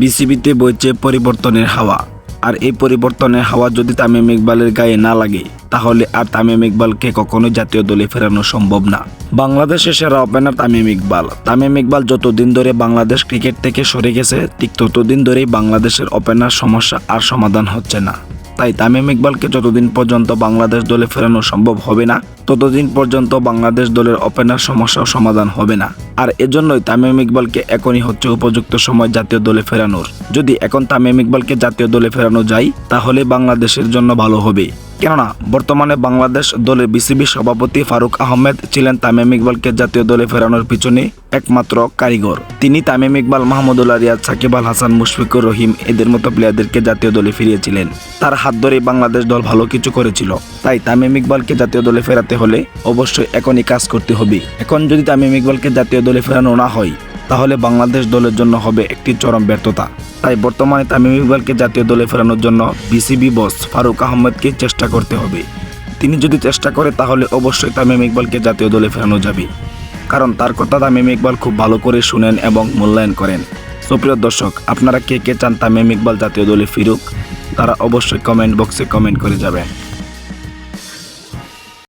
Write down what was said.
বিসিবিতে বইছে পরিবর্তনের হাওয়া। আর এই পরিবর্তনের হাওয়া যদি তামিম ইকবালের গায়ে না লাগে, তাহলে আর তামিম ইকবালকে কখনো জাতীয় দলে ফেরানো সম্ভব না। বাংলাদেশের সেরা ওপেনার তামিম ইকবাল। তামিম ইকবাল যতদিন ধরে বাংলাদেশ ক্রিকেট থেকে সরে গেছে, ঠিক ততদিন ধরেই বাংলাদেশের ওপেনার সমস্যা আর সমাধান হচ্ছে না। তাই তামিম ইকবালকে যতদিন পর্যন্ত বাংলাদেশ দলে ফেরানো সম্ভব হবে না, ততদিন পর্যন্ত বাংলাদেশ দলের ওপেনার সমস্যাও সমাধান হবে না। আর এজন্যই তামিম ইকবালকে এখনই হচ্ছে উপযুক্ত সময় জাতীয় দলে ফেরানোর। যদি এখন তামিম ইকবালকে জাতীয় দলে ফেরানো যায়, তাহলে বাংলাদেশের জন্য ভালো হবে। কেননা বর্তমানে বাংলাদেশ দলের বিসিবি সভাপতি ফারুক আহমেদ ছিলেন তামিম ইকবালকে জাতীয় দলে ফেরানোর পিছনে একমাত্র কারিগর। তিনি তামিম ইকবাল, মাহমুদুল্লাহ রিয়াদ, সাকিব আল হাসান, মুশফিকুর রহিম এদের মতো প্লেয়ারদেরকে জাতীয় দলে ফিরিয়েছিলেন। তার হাত ধরেই বাংলাদেশ দল ভালো কিছু করেছিল। তাই তামিম ইকবালকে জাতীয় দলে ফেরাতে হলে অবশ্যই এখনই কাজ করতে হবে। এখন যদি তামিম ইকবালকে জাতীয় দলে ফেরানো না হয় তাহলে বাংলাদেশ দলের জন্য হবে একটি চরম ব্যর্থতা। তাই বর্তমানে তামিম ইকবালকে জাতীয় দলে ফেরানোর জন্য বিসিবি বস ফারুক আহমেদকে চেষ্টা করতে হবে। তিনি যদি চেষ্টা করে, তাহলে অবশ্যই তামিম ইকবালকে জাতীয় দলে ফেরানো যাবে। কারণ তার কথা তামিম ইকবাল খুব ভালো করে শুনেন এবং মূল্যায়ন করেন। সুপ্রিয় দর্শক, আপনারা কে কে চান তামিম ইকবাল জাতীয় দলে ফিরুক? তারা অবশ্যই কমেন্ট বক্সে কমেন্ট করে যাবেন।